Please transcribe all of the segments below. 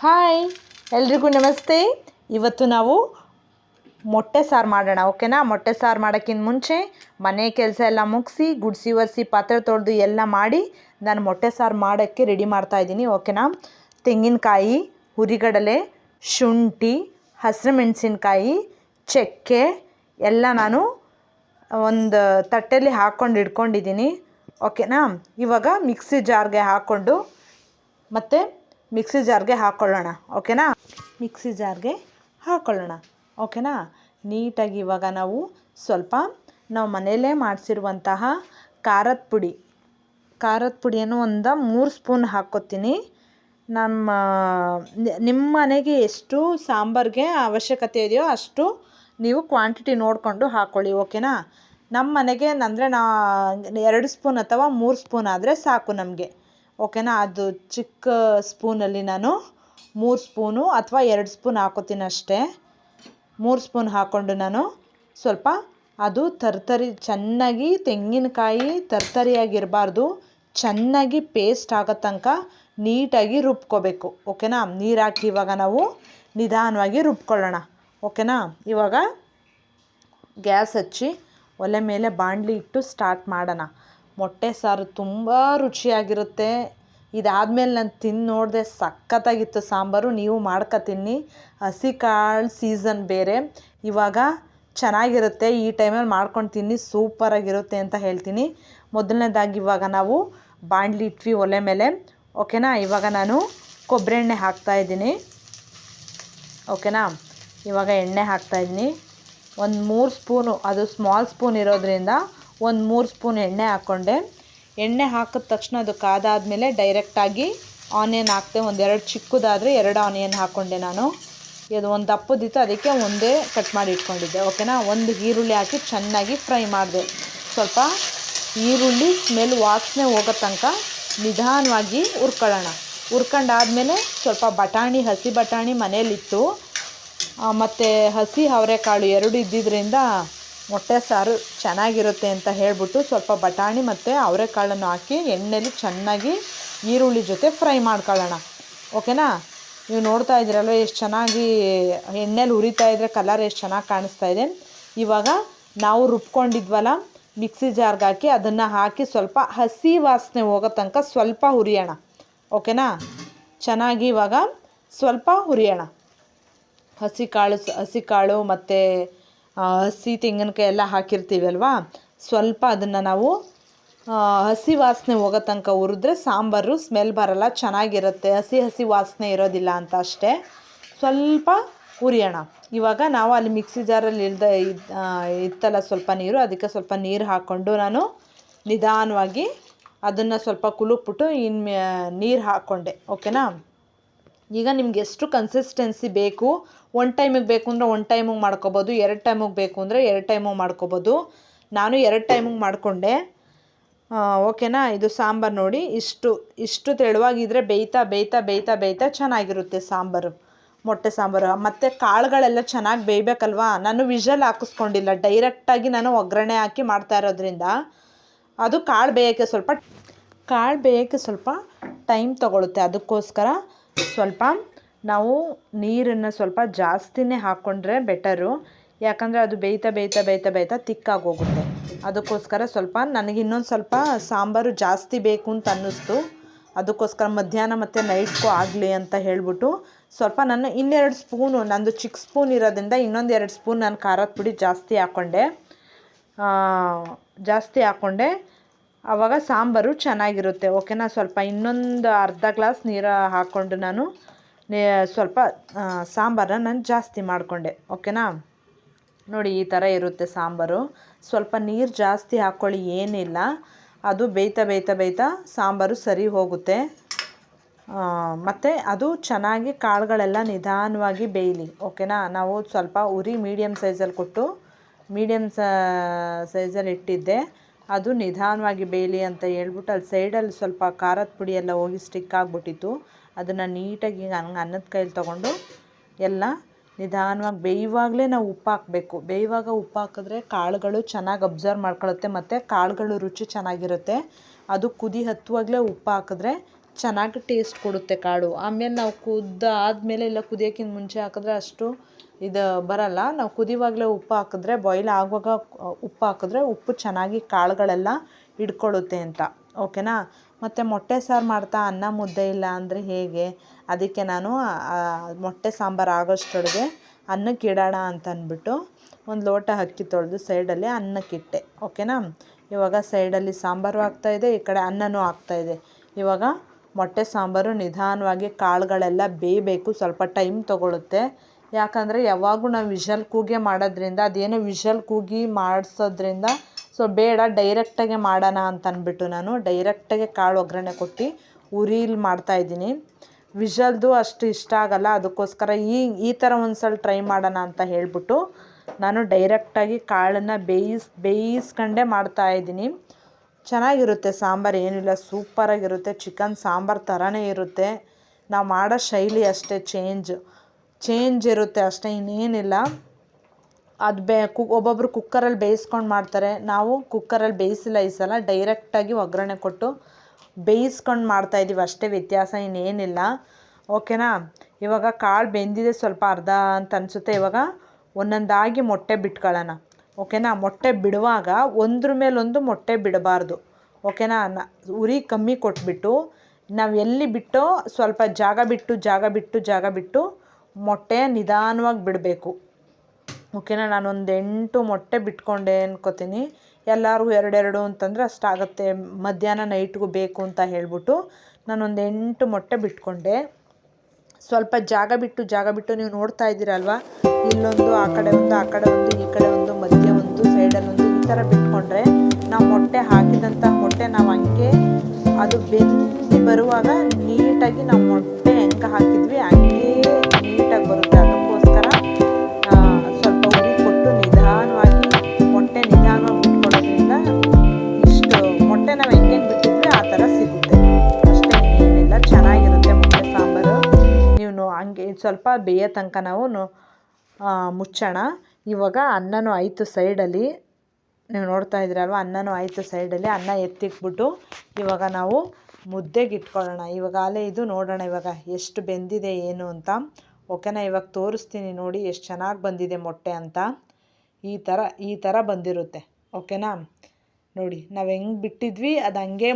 Hi ಎಲ್ರಿಗೂ ನಮಸ್ತೆ. ಇವತ್ತು ನಾವು ಮೊಟ್ಟೆ ಸಾರು ಮಾಡೋಣ ಓಕೆನಾ ಮೊಟ್ಟೆ ಸಾರು ಮಾಡೋಕ್ಕಿಂತ ಮುಂಚೆ ಮನೆ ಕೆಲಸ ಎಲ್ಲ ಮುಗಿಸಿ, ಗುಡಿಸಿ, ಒರೆಸಿ, ಪಾತ್ರೆ ತೊಳೆದು ಎಲ್ಲ ಮಾಡಿ ನಾನು ಮೊಟ್ಟೆ ಸಾರು ಮಾಡೋಕ್ಕೆ ರೆಡಿ ಮಾಡ್ತಾ ಇದ್ದೀನಿ ಓಕೆನಾ ತೆಂಗಿನಕಾಯಿ, ಹುರಿಗಡಲೆ, ಶುಂಠಿ, ಹಸಿರು ಮೆಣಸಿನ್ಕಾಯಿ, ಚಕ್ಕೆ ಎಲ್ಲ ನಾನು ಒಂದು ತಟ್ಟೆಯಲ್ಲಿ ಹಾಕ್ಕೊಂಡು ಇಟ್ಕೊಂಡಿದ್ದೀನಿ ಓಕೆನಾ ಇವಾಗ ಮಿಕ್ಸಿ ಜಾರ್ಗೆ ಹಾಕ್ಕೊಂಡು ಮತ್ತು ಮಿಕ್ಸಿ ಜಾರ್ಗೆ ಹಾಕ್ಕೊಳ್ಳೋಣ ಓಕೆನಾ? ಮಿಕ್ಸಿ ಜಾರ್ಗೆ ಹಾಕ್ಕೊಳ್ಳೋಣ ಓಕೆನಾ? ನೀಟಾಗಿ ಇವಾಗ ನಾವು ಸ್ವಲ್ಪ ನಾವು ಮನೆಯಲ್ಲೇ ಮಾಡಿಸಿರುವಂತಹ ಖಾರದ ಪುಡಿ, ಖಾರದ ಪುಡಿಯನ್ನು ಒಂದು ಮೂರು ಸ್ಪೂನ್ ಹಾಕ್ಕೊತೀನಿ. ನಮ್ಮ ನಿಮ್ಮ ಮನೆಗೆ ಎಷ್ಟು ಸಾಂಬಾರಿಗೆ ಅವಶ್ಯಕತೆ ಇದೆಯೋ ಅಷ್ಟು ನೀವು ಕ್ವಾಂಟಿಟಿ ನೋಡಿಕೊಂಡು ಹಾಕ್ಕೊಳ್ಳಿ ಓಕೆನಾ? ನಮ್ಮ ಮನೆಗೆ, ಅಂದರೆ ನಾ ಎರಡು ಸ್ಪೂನ್ ಅಥವಾ ಮೂರು ಸ್ಪೂನ್ ಆದರೆ ಸಾಕು ನಮಗೆ. ಓಕೆನಾ? ಅದು ಚಿಕ್ಕ ಸ್ಪೂನಲ್ಲಿ ನಾನು ಮೂರು ಸ್ಪೂನು ಅಥವಾ ಎರಡು ಸ್ಪೂನ್ ಹಾಕೋತೀನಿ ಅಷ್ಟೇ. ಮೂರು ಸ್ಪೂನ್ ಹಾಕ್ಕೊಂಡು ನಾನು ಸ್ವಲ್ಪ ಅದು ತರ್ತರಿ, ಚೆನ್ನಾಗಿ ತೆಂಗಿನಕಾಯಿ ತರ್ತರಿಯಾಗಿರಬಾರ್ದು. ಚೆನ್ನಾಗಿ ಪೇಸ್ಟ್ ಆಗೋ ತನಕ ನೀಟಾಗಿ ರುಬ್ಕೋಬೇಕು. ಓಕೆನಾ? ನೀರು ಹಾಕಿ ಇವಾಗ ನಾವು ನಿಧಾನವಾಗಿ ರುಬ್ಕೊಳ್ಳೋಣ. ಓಕೆನಾ? ಇವಾಗ ಗ್ಯಾಸ್ ಹಚ್ಚಿ ಒಲೆ ಮೇಲೆ ಬಾಣಲಿ ಇಟ್ಟು ಸ್ಟಾರ್ಟ್ ಮಾಡೋಣ. ಮೊಟ್ಟೆ ಸಾರು ತುಂಬ ರುಚಿಯಾಗಿರುತ್ತೆ. ಇದಾದಮೇಲೆ ನಾನು ತಿಂದು ನೋಡಿದೆ ಸಖತ್ತಾಗಿತ್ತು ಸಾಂಬಾರು. ನೀವು ಮಾಡ್ಕೊ ಹಸಿ ಕಾಳು ಸೀಸನ್ ಬೇರೆ. ಇವಾಗ ಚೆನ್ನಾಗಿರುತ್ತೆ. ಈ ಟೈಮಲ್ಲಿ ಮಾಡ್ಕೊಂಡು ತಿನ್ನಿ. ಸೂಪರಾಗಿರುತ್ತೆ ಅಂತ ಹೇಳ್ತೀನಿ. ಮೊದಲನೇದಾಗಿ ಇವಾಗ ನಾವು ಬಾಣಲಿ ಇಟ್ವಿ ಒಲೆ ಮೇಲೆ. ಓಕೆನಾ? ಇವಾಗ ನಾನು ಕೊಬ್ಬರಿ ಎಣ್ಣೆ ಹಾಕ್ತಾಯಿದ್ದೀನಿ ಓಕೆನಾ? ಇವಾಗ ಎಣ್ಣೆ ಹಾಕ್ತಾಯಿದ್ದೀನಿ ಒಂದು ಮೂರು ಸ್ಪೂನು, ಅದು ಸ್ಮಾಲ್ ಸ್ಪೂನ್ ಇರೋದ್ರಿಂದ ಒಂದು ಮೂರು ಸ್ಪೂನ್ ಎಣ್ಣೆ ಹಾಕ್ಕೊಂಡೆ ಎಣ್ಣೆ ಹಾಕಿದ ತಕ್ಷಣ ಅದು ಕಾದಾದಮೇಲೆ ಡೈರೆಕ್ಟಾಗಿ ಆನಿಯನ್ ಹಾಕ್ತೆ ಒಂದೆರಡು ಚಿಕ್ಕದಾದರೆ ಎರಡು ಆನಿಯನ್ ಹಾಕ್ಕೊಂಡೆ ನಾನು. ಇದು ಒಂದು ದಪ್ಪದಿತ್ತು ಅದಕ್ಕೆ ಒಂದೇ ಕಟ್ ಮಾಡಿ ಇಟ್ಕೊಂಡಿದ್ದೆ ಓಕೆನಾ ಒಂದು ಈರುಳ್ಳಿ ಹಾಕಿ ಚೆನ್ನಾಗಿ ಫ್ರೈ ಮಾಡಿದೆ. ಸ್ವಲ್ಪ ಈರುಳ್ಳಿ ಸ್ಮೆಲ್ ವಾಸನೆ ಹೋಗೋ ತನಕ ನಿಧಾನವಾಗಿ ಹುರ್ಕೊಳ್ಳೋಣ. ಹುರ್ಕೊಂಡಾದ್ಮೇಲೆ ಸ್ವಲ್ಪ ಬಟಾಣಿ, ಹಸಿ ಬಟಾಣಿ ಮನೇಲಿತ್ತು. ಮತ್ತು ಹಸಿ ಅವರೆಕಾಳು ಎರಡು ಇದ್ದಿದ್ದರಿಂದ ಮೊಟ್ಟೆ ಸಾರು ಚೆನ್ನಾಗಿರುತ್ತೆ ಅಂತ ಹೇಳಿಬಿಟ್ಟು ಸ್ವಲ್ಪ ಬಟಾಣಿ ಮತ್ತು ಅವರೆಕಾಳನ್ನು ಹಾಕಿ ಎಣ್ಣೆಲಿ ಚೆನ್ನಾಗಿ ಈರುಳ್ಳಿ ಜೊತೆ ಫ್ರೈ ಮಾಡ್ಕೊಳ್ಳೋಣ. ಓಕೆನಾ? ನೀವು ನೋಡ್ತಾ ಇದ್ದೀರಲ್ವ ಎಷ್ಟು ಚೆನ್ನಾಗಿ ಎಣ್ಣೆಲಿ ಹುರಿತಾ ಇದ್ರೆ ಕಲರ್ ಎಷ್ಟು ಚೆನ್ನಾಗಿ ಕಾಣಿಸ್ತಾ ಇದೆ. ಇವಾಗ ನಾವು ರುಬ್ಕೊಂಡಿದ್ವಲ್ಲ ಮಿಕ್ಸಿ ಜಾರ್ಗೆ ಹಾಕಿ ಅದನ್ನು ಹಾಕಿ ಸ್ವಲ್ಪ ಹಸಿ ವಾಸನೆ ಹೋಗೋ ತನಕ ಸ್ವಲ್ಪ ಹುರಿಯೋಣ. ಓಕೆನಾ? ಚೆನ್ನಾಗಿ ಇವಾಗ ಸ್ವಲ್ಪ ಹುರಿಯೋಣ. ಹಸಿ ಕಾಳು ಹಸಿ ಕಾಳು ಮತ್ತು ಹಸಿ ತೆಂಗಿನಕಾಯಿ ಎಲ್ಲ ಹಾಕಿರ್ತೀವಲ್ವಾ ಸ್ವಲ್ಪ ಅದನ್ನು ನಾವು ಹಸಿ ವಾಸನೆ ಹೋಗೋ ತನಕ ಹುರಿದ್ರೆ ಸಾಂಬಾರು ಸ್ಮೆಲ್ ಬರಲ್ಲ, ಚೆನ್ನಾಗಿರುತ್ತೆ. ಹಸಿ ಹಸಿ ವಾಸನೆ ಇರೋದಿಲ್ಲ ಅಂತ ಅಷ್ಟೇ. ಸ್ವಲ್ಪ ಹುರಿಯೋಣ. ಇವಾಗ ನಾವು ಅಲ್ಲಿ ಮಿಕ್ಸಿ ಜಾರಲ್ಲಿ ಇದ್- ಇತ್ತಲ್ಲ ಸ್ವಲ್ಪ ನೀರು, ಅದಕ್ಕೆ ಸ್ವಲ್ಪ ನೀರು ಹಾಕ್ಕೊಂಡು ನಾನು ನಿಧಾನವಾಗಿ ಅದನ್ನು ಸ್ವಲ್ಪ ಕುಲುಕ್ಬಿಟ್ಟು ಇನ್ನು ನೀರು ಹಾಕ್ಕೊಂಡೆ. ಓಕೆನಾ? ಈಗ ನಿಮ್ಗೆ ಎಷ್ಟು ಕನ್ಸಿಸ್ಟೆನ್ಸಿ ಬೇಕು? ಒನ್ ಟೈಮಿಗೆ ಬೇಕು ಅಂದರೆ ಒನ್ ಟೈಮಿಗೆ ಮಾಡ್ಕೊಬೋದು, ಎರಡು ಟೈಮಿಗೆ ಬೇಕು ಅಂದರೆ ಎರಡು ಟೈಮಿಗೆ ಮಾಡ್ಕೊಬೋದು. ನಾನು ಎರಡು ಟೈಮಿಗೆ ಮಾಡಿಕೊಂಡೆ. ಓಕೆನಾ ಇದು ಸಾಂಬಾರು ನೋಡಿ. ಇಷ್ಟು ಇಷ್ಟು ತೆಳುವಾಗಿದ್ದರೆ ಬೇಯ್ತಾ ಬೇಯ್ತಾ ಬೇಯ್ತಾ ಬೇಯ್ತಾ ಚೆನ್ನಾಗಿರುತ್ತೆ ಸಾಂಬಾರು. ಮೊಟ್ಟೆ ಸಾಂಬಾರು. ಮತ್ತು ಕಾಳುಗಳೆಲ್ಲ ಚೆನ್ನಾಗಿ ಬೇಯಬೇಕಲ್ವಾ? ನಾನು ವಿಷಲ್ ಹಾಕಿಸ್ಕೊಂಡಿಲ್ಲ. ಡೈರೆಕ್ಟಾಗಿ ನಾನು ಒಗ್ಗರಣೆ ಹಾಕಿ ಮಾಡ್ತಾ ಇರೋದ್ರಿಂದ ಅದು ಕಾಳು ಬೇಯೋಕ್ಕೆ ಸ್ವಲ್ಪ, ಕಾಳು ಬೇಯೋಕ್ಕೆ ಸ್ವಲ್ಪ ಟೈಮ್ ತಗೊಳುತ್ತೆ. ಅದಕ್ಕೋಸ್ಕರ ಸ್ವಲ್ಪ ನಾವು ನೀರನ್ನು ಸ್ವಲ್ಪ ಜಾಸ್ತಿನೇ ಹಾಕ್ಕೊಂಡ್ರೆ ಬೆಟರು ಯಾಕಂದರೆ ಅದು ಬೇಯ್ತಾ ಬೇಯ್ತಾ ಬೇಯ್ತಾ ಬೇಯ್ತಾ ತಿಕ್ಕಾಗೋಗುತ್ತೆ. ಅದಕ್ಕೋಸ್ಕರ ಸ್ವಲ್ಪ ನನಗೆ ಇನ್ನೊಂದು ಸ್ವಲ್ಪ ಸಾಂಬಾರು ಜಾಸ್ತಿ ಬೇಕು ಅಂತ ಅನ್ನಿಸ್ತು. ಅದಕ್ಕೋಸ್ಕರ ಮಧ್ಯಾಹ್ನ ಮತ್ತು ನೈಟ್ಗೂ ಆಗಲಿ ಅಂತ ಹೇಳಿಬಿಟ್ಟು ಸ್ವಲ್ಪ ನಾನು ಇನ್ನೆರಡು ಸ್ಪೂನು ನಂದು ಚಿಕ್ಕ ಸ್ಪೂನ್ ಇರೋದ್ರಿಂದ ಇನ್ನೊಂದು ಎರಡು ಸ್ಪೂನ್ ನಾನು ಖಾರದ ಪುಡಿ ಜಾಸ್ತಿ ಹಾಕ್ಕೊಂಡೆ ಜಾಸ್ತಿ ಹಾಕ್ಕೊಂಡೆ ಆವಾಗ ಸಾಂಬಾರು ಚೆನ್ನಾಗಿರುತ್ತೆ ಓಕೆನಾ ಸ್ವಲ್ಪ ಇನ್ನೊಂದು ಅರ್ಧ ಗ್ಲಾಸ್ ನೀರು ಹಾಕ್ಕೊಂಡು ನಾನು ಸ್ವಲ್ಪ ಸಾಂಬಾರನ್ನ ನಾನು ಜಾಸ್ತಿ ಮಾಡಿಕೊಂಡೆ ಓಕೆನಾ ನೋಡಿ ಈ ಥರ ಇರುತ್ತೆ ಸಾಂಬಾರು, ಸ್ವಲ್ಪ ನೀರು ಜಾಸ್ತಿ ಹಾಕ್ಕೊಳ್ಳಿ ಏನಿಲ್ಲ, ಅದು ಬೇಯ್ತಾ ಬೇಯ್ತಾ ಬೇಯ್ತಾ ಸಾಂಬಾರು ಸರಿ ಹೋಗುತ್ತೆ ಮತ್ತು ಅದು ಚೆನ್ನಾಗಿ ಕಾಳುಗಳೆಲ್ಲ ನಿಧಾನವಾಗಿ ಬೇಯಲಿ ಓಕೆನಾ ನಾವು ಸ್ವಲ್ಪ ಉರಿ ಮೀಡಿಯಮ್ ಸೈಜಲ್ಲಿ ಕೊಟ್ಟು ಮೀಡಿಯಮ್ ಸೈಜಲ್ಲಿ ಇಟ್ಟಿದ್ದೆ ಅದು ನಿಧಾನವಾಗಿ ಬೇಯಲಿ ಅಂತ ಹೇಳ್ಬಿಟ್ಟು ಅಲ್ಲಿ ಸೈಡಲ್ಲಿ ಸ್ವಲ್ಪ ಖಾರದ ಪುಡಿ ಎಲ್ಲ ಹೋಗಿ ಸ್ಟಿಕ್ ಆಗಿಬಿಟ್ಟಿತ್ತು. ಅದನ್ನು ನೀಟಾಗಿ ಹಂಗೆ ಅನ್ನದ ಕೈಲಿ ತೊಗೊಂಡು ಎಲ್ಲ ನಿಧಾನವಾಗಿ ಬೇಯುವಾಗಲೇ ನಾವು ಉಪ್ಪು ಹಾಕಬೇಕು. ಬೇಯುವಾಗ ಉಪ್ಪು ಹಾಕಿದ್ರೆ ಕಾಳುಗಳು ಚೆನ್ನಾಗಿ ಅಬ್ಸರ್ವ್ ಮಾಡ್ಕೊಳ್ಳುತ್ತೆ ಮತ್ತು ಕಾಳುಗಳು ರುಚಿ ಚೆನ್ನಾಗಿರುತ್ತೆ. ಅದು ಕುದಿ ಹತ್ತುವಾಗಲೇ ಉಪ್ಪು ಹಾಕಿದ್ರೆ ಚೆನ್ನಾಗಿ ಟೇಸ್ಟ್ ಕೊಡುತ್ತೆ ಕಾಳು. ಆಮೇಲೆ ನಾವು ಕುದ್ದ ಆದಮೇಲೆ ಇಲ್ಲ ಕುದಿಯೋಕ್ಕಿಂತ ಮುಂಚೆ ಹಾಕಿದ್ರೆ ಅಷ್ಟು ಇದು ಬರಲ್ಲ. ನಾವು ಕುದಿವಾಗಲೇ ಉಪ್ಪು ಹಾಕಿದ್ರೆ ಬಾಯ್ಲ್ ಆಗುವಾಗ, ಉಪ್ಪು ಹಾಕಿದ್ರೆ ಉಪ್ಪು ಚೆನ್ನಾಗಿ ಕಾಳುಗಳೆಲ್ಲ ಹಿಡ್ಕೊಳ್ಳುತ್ತೆ ಅಂತ. ಓಕೆನಾ? ಮತ್ತು ಮೊಟ್ಟೆ ಸಾರು ಮಾಡ್ತಾ ಅನ್ನ ಮುದ್ದೆ ಇಲ್ಲ ಅಂದರೆ ಹೇಗೆ? ಅದಕ್ಕೆ ನಾನು ಮೊಟ್ಟೆ ಸಾಂಬಾರು ಆಗೋಷ್ಟೊಳಗೆ ಅನ್ನಕ್ಕೆ ಇಡೋಣ ಅಂತ ಅಂದ್ಬಿಟ್ಟು ಒಂದು ಲೋಟ ಅಕ್ಕಿ ತೊಳೆದು ಸೈಡಲ್ಲಿ ಅನ್ನಕ್ಕಿಟ್ಟೆ ಓಕೆನಾ? ಇವಾಗ ಸೈಡಲ್ಲಿ ಸಾಂಬಾರು ಆಗ್ತಾಯಿದೆ ಈ ಕಡೆ ಅನ್ನನೂ ಆಗ್ತಾಯಿದೆ ಇವಾಗ ಮೊಟ್ಟೆ ಸಾಂಬಾರು ನಿಧಾನವಾಗಿ ಕಾಳುಗಳೆಲ್ಲ ಬೇಯಬೇಕು. ಸ್ವಲ್ಪ ಟೈಮ್ ತೊಗೊಳುತ್ತೆ. ಯಾಕಂದರೆ ಯಾವಾಗೂ ನಾವು ವಿಷಲ್ ಕೂಗಿ ಮಾಡೋದ್ರಿಂದ, ಅದೇನೋ ವಿಷಲ್ ಕೂಗಿ ಮಾಡಿಸೋದ್ರಿಂದ ಸೊ ಬೇಡ ಡೈರೆಕ್ಟಾಗೆ ಮಾಡೋಣ ಅಂತ ಅಂದ್ಬಿಟ್ಟು ನಾನು ಡೈರೆಕ್ಟಾಗೆ ಕಾಳು ಒಗ್ಗರಣೆ ಕೊಟ್ಟು ಉರಿಲಿ ಮಾಡ್ತಾಯಿದ್ದೀನಿ ವಿಷಲ್ದು ಅಷ್ಟು ಇಷ್ಟ ಆಗಲ್ಲ, ಅದಕ್ಕೋಸ್ಕರ ಈ ಈ ಥರ ಒಂದು ಸಲ ಟ್ರೈ ಮಾಡೋಣ ಅಂತ ಹೇಳಿಬಿಟ್ಟು ನಾನು ಡೈರೆಕ್ಟಾಗಿ ಕಾಳನ್ನು ಬೇಯಿಸ್, ಬೇಯಿಸ್ಕೊಂಡೇ ಮಾಡ್ತಾಯಿದ್ದೀನಿ ಚೆನ್ನಾಗಿರುತ್ತೆ ಸಾಂಬಾರು, ಏನಿಲ್ಲ ಸೂಪರಾಗಿರುತ್ತೆ ಚಿಕನ್ ಸಾಂಬಾರು ಥರನೇ ಇರುತ್ತೆ. ನಾವು ಮಾಡೋ ಶೈಲಿ ಅಷ್ಟೇ ಚೇಂಜ್ ಚೇಂಜ್ ಇರುತ್ತೆ ಅಷ್ಟೇ, ಇನ್ನೇನಿಲ್ಲ. ಅದು ಬೇ, ಕು ಒಬ್ಬೊಬ್ಬರು ಕುಕ್ಕರಲ್ಲಿ ಬೇಯಿಸ್ಕೊಂಡು ಮಾಡ್ತಾರೆ. ನಾವು ಕುಕ್ಕರಲ್ಲಿ ಬೇಯಿಸಿಲ್ಲ ಈ ಸಲ ಡೈರೆಕ್ಟಾಗಿ ಒಗ್ಗರಣೆ ಕೊಟ್ಟು ಬೇಯಿಸ್ಕೊಂಡು ಮಾಡ್ತಾಯಿದ್ದೀವಿ ಅಷ್ಟೇ ವ್ಯತ್ಯಾಸ, ಇನ್ನೇನಿಲ್ಲ. ಓಕೆನಾ ಇವಾಗ ಕಾಳು ಬೆಂದಿದೆ ಸ್ವಲ್ಪ ಅರ್ಧ ಅಂತ ಅನಿಸುತ್ತೆ. ಇವಾಗ ಒಂದೊಂದಾಗಿ ಮೊಟ್ಟೆ ಬಿಟ್ಕೊಳ್ಳೋಣ. ಓಕೆನಾ ಮೊಟ್ಟೆ ಬಿಡುವಾಗ ಒಂದ್ರ ಮೇಲೊಂದು ಮೊಟ್ಟೆ ಬಿಡಬಾರ್ದು. ಓಕೆನಾ ನ, ಉರಿ ಕಮ್ಮಿ ಕೊಟ್ಬಿಟ್ಟು ನಾವು ಎಲ್ಲಿ ಬಿಟ್ಟೋ ಸ್ವಲ್ಪ ಜಾಗ ಬಿಟ್ಟು ಜಾಗ ಬಿಟ್ಟು ಜಾಗ ಬಿಟ್ಟು ಮೊಟ್ಟೆ ನಿಧಾನವಾಗಿ ಬಿಡಬೇಕು. ಓಕೆನಾ? ನಾನೊಂದು ಎಂಟು ಮೊಟ್ಟೆ ಬಿಟ್ಕೊಂಡೆ ಅನ್ಕೋತೀನಿ. ಎಲ್ಲರಿಗೂ ಎರಡೆರಡು ಅಂತಂದರೆ ಅಷ್ಟಾಗುತ್ತೆ. ಮಧ್ಯಾಹ್ನ ನೈಟ್ಗೂ ಬೇಕು ಅಂತ ಹೇಳ್ಬಿಟ್ಟು ನಾನೊಂದು ಎಂಟು ಮೊಟ್ಟೆ ಬಿಟ್ಕೊಂಡೆ. ಸ್ವಲ್ಪ ಜಾಗ ಬಿಟ್ಟು ಜಾಗ ಬಿಟ್ಟು ನೀವು ನೋಡ್ತಾ ಇದ್ದೀರಲ್ವ? ಇಲ್ಲೊಂದು, ಆ ಕಡೆ ಒಂದು, ಆ ಕಡೆ ಒಂದು, ಈ ಕಡೆ ಒಂದು, ಮಧ್ಯೆ ಒಂದು, ಸೈಡಲ್ಲಿ ಒಂದು, ಈ ಥರ ಬಿಟ್ಕೊಂಡ್ರೆ ನಾವು ಮೊಟ್ಟೆ ಹಾಕಿದಂಥ ಮೊಟ್ಟೆ ನಾವು ಹಂಗೆ ಅದು ಬೆಂದು ಬರುವಾಗ ನೀಟಾಗಿ ನಾವು ಮೊಟ್ಟೆ ಹೆಂಗೆ ಹಾಕಿದ್ವಿ ಹಂಗೇ ನೀಟಾಗಿ ಬರುತ್ತೆ. ಅದಕ್ಕೋಸ್ಕರ ಸ್ವಲ್ಪ ಉರಿ ಕೊಟ್ಟು ನಿಧಾನವಾಗಿ ಮೊಟ್ಟೆ ನಿಧಾನವಾಗಿ ಮುಟ್ಕೊಳ್ಳೋದ್ರಿಂದ ಇಷ್ಟು ಮೊಟ್ಟೆ ನಾವು ಹೆಂಗೆ ಬಿಟ್ಟಿದ್ರೆ ಆ ಥರ ಸಿಗುತ್ತೆ. ಅಷ್ಟೇ ಏನಿಲ್ಲ ಚೆನ್ನಾಗಿರುತ್ತೆ ಮೊಟ್ಟೆ ಸಾಂಬಾರು. ನೀವು ಹಂಗೆ ಸ್ವಲ್ಪ ಬೇಯೋ ತನಕ ನಾವು ಮುಚ್ಚೋಣ. ಇವಾಗ ಅನ್ನನೂ ಆಯಿತು ಸೈಡಲ್ಲಿ. ನೀವು ನೋಡ್ತಾ ಇದ್ದೀರಲ್ವ, ಅನ್ನನೂ ಆಯಿತು ಸೈಡಲ್ಲಿ. ಅನ್ನ ಎತ್ತಿಟ್ಬಿಟ್ಟು ಇವಾಗ ನಾವು ಮುದ್ದೆಗೆ ಇಟ್ಕೊಳ್ಳೋಣ. ಇವಾಗ ಇದು ನೋಡೋಣ ಇವಾಗ, ಎಷ್ಟು ಬೆಂದಿದೆ, ಏನು ಅಂತ. ಓಕೆನಾ? ಇವಾಗ ತೋರಿಸ್ತೀನಿ ನೋಡಿ ಎಷ್ಟು ಚೆನ್ನಾಗಿ ಬಂದಿದೆ ಮೊಟ್ಟೆ ಅಂತ. ಈ ಥರ ಈ ಥರ ಬಂದಿರುತ್ತೆ. ಓಕೆನಾ? ನೋಡಿ, ನಾವು ಹೆಂಗೆ ಬಿಟ್ಟಿದ್ವಿ, ಅದು ಹಂಗೆ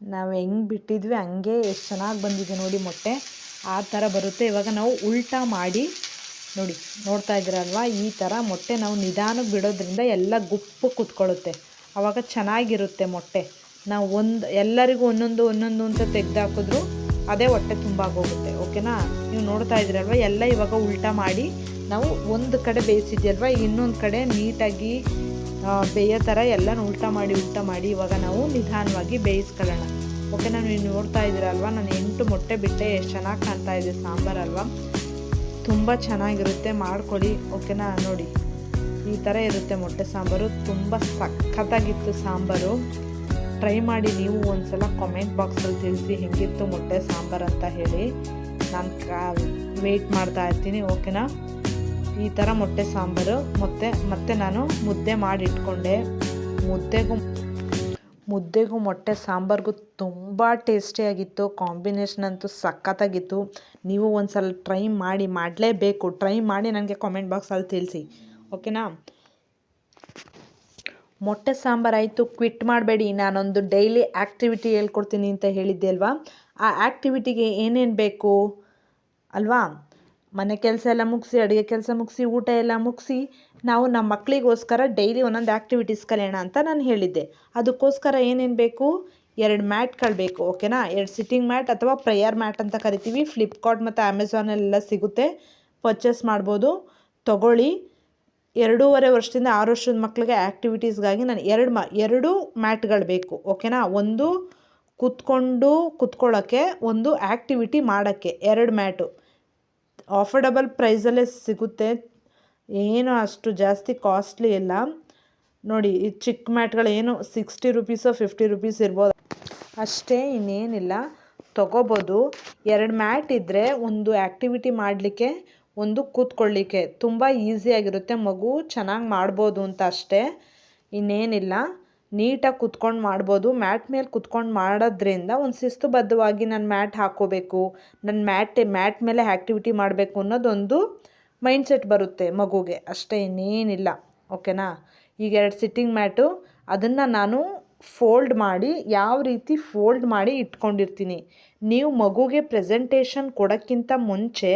ನಾವು ಹೆಂಗೆ ಬಿಟ್ಟಿದ್ವಿ, ಹಂಗೆ ಎಷ್ಟು ಚೆನ್ನಾಗಿ ಬಂದಿದೆ ನೋಡಿ ಮೊಟ್ಟೆ. ಆ ಥರ ಬರುತ್ತೆ. ಇವಾಗ ನಾವು ಉಲ್ಟಾ ಮಾಡಿ, ನೋಡಿ, ನೋಡ್ತಾ ಇದ್ದೀರಲ್ವ? ಈ ಥರ ಮೊಟ್ಟೆ ನಾವು ನಿಧಾನಕ್ಕೆ ಬಿಡೋದ್ರಿಂದ ಎಲ್ಲ ಗುಪ್ಪು ಕೂತ್ಕೊಳ್ಳುತ್ತೆ. ಆವಾಗ ಚೆನ್ನಾಗಿರುತ್ತೆ ಮೊಟ್ಟೆ. ನಾವು ಒಂದು, ಎಲ್ಲರಿಗೂ ಒಂದೊಂದು ಒಂದೊಂದು ಅಂತ ತೆಗ್ದಾಕಿದ್ರು ಅದೇ ಹೊಟ್ಟೆ ತುಂಬಾಗೋಗುತ್ತೆ ಓಕೆನಾ ನೀವು ನೋಡ್ತಾ ಇದ್ದೀರಲ್ವ, ಎಲ್ಲ ಇವಾಗ ಉಲ್ಟಾ ಮಾಡಿ ನಾವು ಒಂದು ಕಡೆ ಬೇಯಿಸಿದ್ಯಲ್ವ, ಇನ್ನೊಂದು ಕಡೆ ನೀಟಾಗಿ ಬೇಯೋ ಥರ ಎಲ್ಲನೂ ಉಲ್ಟಾ ಮಾಡಿ, ಉಲ್ಟ ಮಾಡಿ ಇವಾಗ ನಾವು ನಿಧಾನವಾಗಿ ಬೇಯಿಸ್ಕೊಳ್ಳೋಣ. ನಾನು ನೀವು ನೋಡ್ತಾ ಇದ್ದೀರಲ್ವ, ನಾನು ಎಂಟು ಮೊಟ್ಟೆ ಬಿಟ್ಟೆ, ಎಷ್ಟು ಚೆನ್ನಾಗಿ ಕಾಣ್ತಾ ಇದೆ ಸಾಂಬಾರಲ್ವಾ ತುಂಬ ಚೆನ್ನಾಗಿರುತ್ತೆ, ಮಾಡ್ಕೊಳ್ಳಿ ಓಕೆನಾ ನೋಡಿ, ಈ ಥರ ಇರುತ್ತೆ ಮೊಟ್ಟೆ ಸಾಂಬಾರು, ತುಂಬ ಸಖತ್ತಾಗಿತ್ತು ಸಾಂಬಾರು. ಟ್ರೈ ಮಾಡಿ ನೀವು ಒಂದ್ಸಲ ಕಾಮೆಂಟ್ ಬಾಕ್ಸಲ್ಲಿ ತಿಳಿಸಿ ಹೆಂಗಿತ್ತು ಮೊಟ್ಟೆ ಸಾಂಬಾರು ಅಂತ ಹೇಳಿ. ನಾನು ಕಾ ವೆಯ್ಟ್ ಮಾಡ್ತಾ ಇರ್ತೀನಿ ಓಕೆನಾ ಈ ಥರ ಮೊಟ್ಟೆ ಸಾಂಬಾರು, ಮತ್ತೆ ಮತ್ತೆ ನಾನು ಮುದ್ದೆ ಮಾಡಿ ಇಟ್ಕೊಂಡೆ ಮುದ್ದೆಗೂ ಮುದ್ದೆಗೂ ಮೊಟ್ಟೆ ಸಾಂಬಾರಿಗೂ ತುಂಬ ಟೇಸ್ಟಿಯಾಗಿತ್ತು ಕಾಂಬಿನೇಷನ್ ಅಂತೂ ಸಖತ್ತಾಗಿತ್ತು. ನೀವು ಒಂದ್ಸಲ ಟ್ರೈ ಮಾಡಿ ಮಾಡಲೇಬೇಕು ಟ್ರೈ ಮಾಡಿ ನನಗೆ ಕಾಮೆಂಟ್ ಬಾಕ್ಸಲ್ಲಿ ತಿಳಿಸಿ ಓಕೆನಾ ಮೊಟ್ಟೆ ಸಾಂಬಾರು ಆಯಿತು ಕ್ವಿಟ್ ಮಾಡಬೇಡಿ, ನಾನೊಂದು ಡೈಲಿ ಆ್ಯಕ್ಟಿವಿಟಿ ಹೇಳ್ಕೊಡ್ತೀನಿ ಅಂತ ಹೇಳಿದ್ದೆ ಅಲ್ವಾ? ಆ ಆ್ಯಕ್ಟಿವಿಟಿಗೆ ಏನೇನು ಬೇಕು ಅಲ್ವಾ? ಮನೆ ಕೆಲಸ ಎಲ್ಲ ಮುಗಿಸಿ, ಅಡುಗೆ ಕೆಲಸ ಮುಗಿಸಿ, ಊಟ ಎಲ್ಲ ಮುಗಿಸಿ, ನಾವು ನಮ್ಮ ಮಕ್ಕಳಿಗೋಸ್ಕರ ಡೈಲಿ ಒಂದೊಂದು ಆ್ಯಕ್ಟಿವಿಟೀಸ್ ಕಲಿಯೋಣ ಅಂತ ನಾನು ಹೇಳಿದ್ದೆ. ಅದಕ್ಕೋಸ್ಕರ ಏನೇನು ಬೇಕು? ಎರಡು ಮ್ಯಾಟ್ಗಳು ಬೇಕು ಓಕೆನಾ ಎರಡು ಸಿಟ್ಟಿಂಗ್ ಮ್ಯಾಟ್ ಅಥವಾ ಪ್ರೇಯರ್ ಮ್ಯಾಟ್ ಅಂತ ಕರಿತೀವಿ. ಫ್ಲಿಪ್ಕಾರ್ಟ್ ಮತ್ತು ಅಮೆಝಾನಲ್ಲೆಲ್ಲ ಸಿಗುತ್ತೆ. ಪರ್ಚೇಸ್ ಮಾಡ್ಬೋದು. ತಗೊಳ್ಳಿ. ಎರಡೂವರೆ ವರ್ಷದಿಂದ ಆರು ವರ್ಷದ ಮಕ್ಕಳಿಗೆ ಆ್ಯಕ್ಟಿವಿಟೀಸ್ಗಾಗಿ ನಾನು ಎರಡು ಮಾ, ಎರಡು ಮ್ಯಾಟ್ಗಳು ಬೇಕು ಓಕೆನಾ ಒಂದು ಕೂತ್ಕೊಂಡು ಕುತ್ಕೊಳ್ಳೋಕ್ಕೆ ಒಂದು ಆ್ಯಕ್ಟಿವಿಟಿ ಮಾಡೋಕ್ಕೆ ಎರಡು ಮ್ಯಾಟು ಆಫರ್ಡಬಲ್ ಪ್ರೈಸಲ್ಲೇ ಸಿಗುತ್ತೆ. ಏನು ಅಷ್ಟು ಜಾಸ್ತಿ ಕಾಸ್ಟ್ಲಿ ಇಲ್ಲ. ನೋಡಿ, ಈ ಚಿಕ್ಕ ಮ್ಯಾಟ್ಗಳು ಏನು ಸಿಕ್ಸ್ಟಿ ರುಪೀಸು ಫಿಫ್ಟಿ ರುಪೀಸ್ ಇರ್ಬೋದು. ಅಷ್ಟೇ ಇನ್ನೇನಿಲ್ಲ. ತೊಗೋಬೋದು. ಎರಡು ಮ್ಯಾಟ್ ಇದ್ದರೆ ಒಂದು ಆ್ಯಕ್ಟಿವಿಟಿ ಮಾಡಲಿಕ್ಕೆ ಒಂದು ಕೂತ್ಕೊಳ್ಳಿಕ್ಕೆ ತುಂಬ ಈಸಿಯಾಗಿರುತ್ತೆ ಮಗು ಚೆನ್ನಾಗಿ ಮಾಡ್ಬೋದು ಅಂತ ಅಷ್ಟೇ. ಇನ್ನೇನಿಲ್ಲ. ನೀಟಾಗಿ ಕುತ್ಕೊಂಡು ಮಾಡ್ಬೋದು. ಮ್ಯಾಟ್ ಮೇಲೆ ಕುತ್ಕೊಂಡು ಮಾಡೋದ್ರಿಂದ ಒಂದು ಶಿಸ್ತುಬದ್ಧವಾಗಿ ನಾನು ಮ್ಯಾಟ್ ಹಾಕ್ಕೋಬೇಕು ನನ್ನ ಮ್ಯಾಟ್ ಮ್ಯಾಟ್ ಮೇಲೆ ಆ್ಯಕ್ಟಿವಿಟಿ ಮಾಡಬೇಕು ಅನ್ನೋದೊಂದು ಮೈಂಡ್ಸೆಟ್ ಬರುತ್ತೆ ಮಗುಗೆ. ಅಷ್ಟೇ ಇನ್ನೇನಿಲ್ಲ. ಓಕೆನಾ? ಈಗ ಎರಡು ಸಿಟ್ಟಿಂಗ್ ಮ್ಯಾಟು ಅದನ್ನು ನಾನು ಫೋಲ್ಡ್ ಮಾಡಿ, ಯಾವ ರೀತಿ ಫೋಲ್ಡ್ ಮಾಡಿ ಇಟ್ಕೊಂಡಿರ್ತೀನಿ. ನೀವು ಮಗುಗೆ ಪ್ರೆಸೆಂಟೇಷನ್ ಕೊಡೋಕ್ಕಿಂತ ಮುಂಚೆ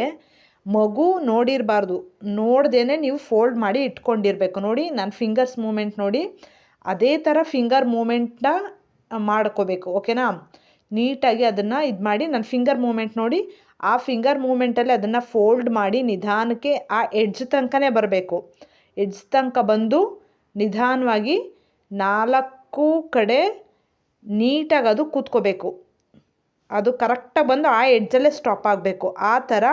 ಮಗು ನೋಡಿರಬಾರ್ದು. ನೋಡ್ದೇ ನೀವು ಫೋಲ್ಡ್ ಮಾಡಿ ಇಟ್ಕೊಂಡಿರಬೇಕು. ನೋಡಿ, ನಾನು ಫಿಂಗರ್ಸ್ ಮೂಮೆಂಟ್ ನೋಡಿ, ಅದೇ ಥರ ಫಿಂಗರ್ ಮೂಮೆಂಟ್ನ ಮಾಡ್ಕೋಬೇಕು. ಓಕೆನಾ ನೀಟಾಗಿ ಅದನ್ನು ಇದು ಮಾಡಿ ನನ್ನ ಫಿಂಗರ್ ಮೂಮೆಂಟ್ ನೋಡಿ, ಆ ಫಿಂಗರ್ ಮೂಮೆಂಟಲ್ಲಿ ಅದನ್ನು ಫೋಲ್ಡ್ ಮಾಡಿ ನಿಧಾನಕ್ಕೆ ಆ ಎಡ್ಜ್ ತನಕನೇ ಬರಬೇಕು. ಎಡ್ಜ್ ತನಕ ಬಂದು ನಿಧಾನವಾಗಿ ನಾಲ್ಕು ಕಡೆ ನೀಟಾಗಿ ಅದು ಕೂತ್ಕೋಬೇಕು. ಅದು ಕರೆಕ್ಟಾಗಿ ಬಂದು ಆ ಎಡ್ಜಲ್ಲೇ ಸ್ಟಾಪ್ ಆಗಬೇಕು. ಆ ಥರ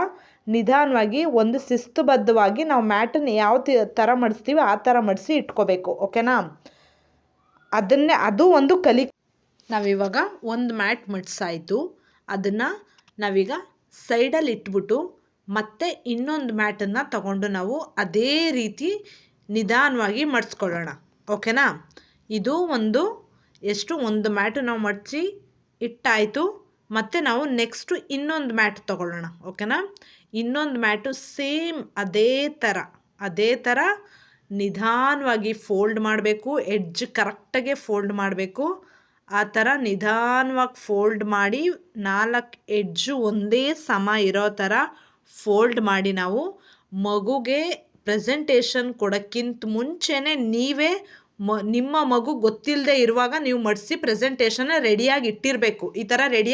ನಿಧಾನವಾಗಿ ಒಂದು ಶಿಸ್ತುಬದ್ಧವಾಗಿ ನಾವು ಮ್ಯಾಟನ್ನು ಯಾವ ಥರ ಮಡಿಸ್ತೀವಿ ಆ ಥರ ಮಡಿಸಿ ಇಟ್ಕೋಬೇಕು, ಓಕೆನಾ? ಅದನ್ನೇ, ಅದು ಒಂದು ಕಲಿ, ನಾವಿವಾಗ ಒಂದು ಮ್ಯಾಟ್ ಮಡಿಸಾಯಿತು. ಅದನ್ನು ನಾವೀಗ ಸೈಡಲ್ಲಿ ಇಟ್ಬಿಟ್ಟು ಮತ್ತೆ ಇನ್ನೊಂದು ಮ್ಯಾಟನ್ನು ತಗೊಂಡು ನಾವು ಅದೇ ರೀತಿ ನಿಧಾನವಾಗಿ ಮಡಿಸ್ಕೊಳ್ಳೋಣ, ಓಕೆನಾ? ಇದು ಒಂದು, ಎಷ್ಟು ಒಂದು ಮ್ಯಾಟು ನಾವು ಮಡಚಿ ಇಟ್ಟಾಯಿತು. ಮತ್ತು ನಾವು ನೆಕ್ಸ್ಟು ಇನ್ನೊಂದು ಮ್ಯಾಟ್ ತೊಗೊಳ್ಳೋಣ, ಓಕೆನಾ? ಇನ್ನೊಂದು ಮ್ಯಾಟು ಸೇಮ್ ಅದೇ ಥರ ಅದೇ ಥರ ನಿಧಾನವಾಗಿ ಫೋಲ್ಡ್ ಮಾಡಬೇಕು, ಎಡ್ಜ್ ಕರೆಕ್ಟಾಗೆ ಫೋಲ್ಡ್ ಮಾಡಬೇಕು. ಆ ಥರ ನಿಧಾನವಾಗಿ ಫೋಲ್ಡ್ ಮಾಡಿ ನಾಲ್ಕು ಎಡ್ಜು ಒಂದೇ ಸಮ ಇರೋ ಥರ ಫೋಲ್ಡ್ ಮಾಡಿ ನಾವು ಮಗುಗೆ ಪ್ರೆಸೆಂಟೇಷನ್ ಕೊಡೋಕ್ಕಿಂತ ಮುಂಚೆನೇ ನೀವೇ ಮ, ನಿಮ್ಮ ಮಗು ಗೊತ್ತಿಲ್ಲದೆ ಇರುವಾಗ ನೀವು ಮಡಿಸಿ ಪ್ರೆಸೆಂಟೇಷನ್ನ ರೆಡಿಯಾಗಿ ಇಟ್ಟಿರಬೇಕು. ಈ ಥರ ರೆಡಿಯಾಗಿ